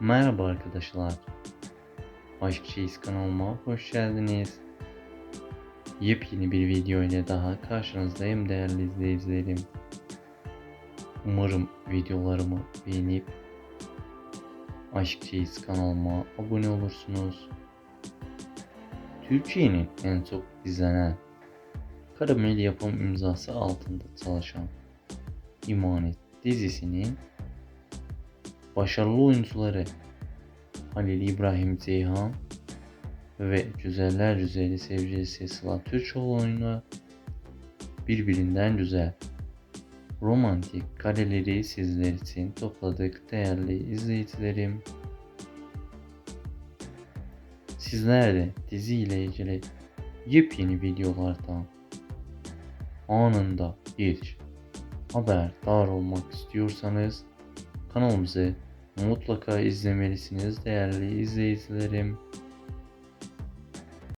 Merhaba arkadaşlar. Aşk Çeyiz kanalıma hoş geldiniz. Yepyeni bir video ile daha karşınızdayım değerli izleyicilerim. Umarım videolarımı beğenip Aşk Çeyiz kanalıma abone olursunuz. Türkiye'nin en çok izlenen Karamel yapım imzası altında çalışan İmanet dizisinin başarılı oyuncuları Halil İbrahim Ceyhan ve Güzeller Güzeli sevgilisi Sıla Türkoğlu'yla birbirinden güzel romantik kareleri sizler için topladık değerli izleyicilerim. Sizler de dizi ile ilgili yepyeni videolardan anında ilk haberdar olmak istiyorsanız kanalımızı mutlaka izlemelisiniz değerli izleyicilerim.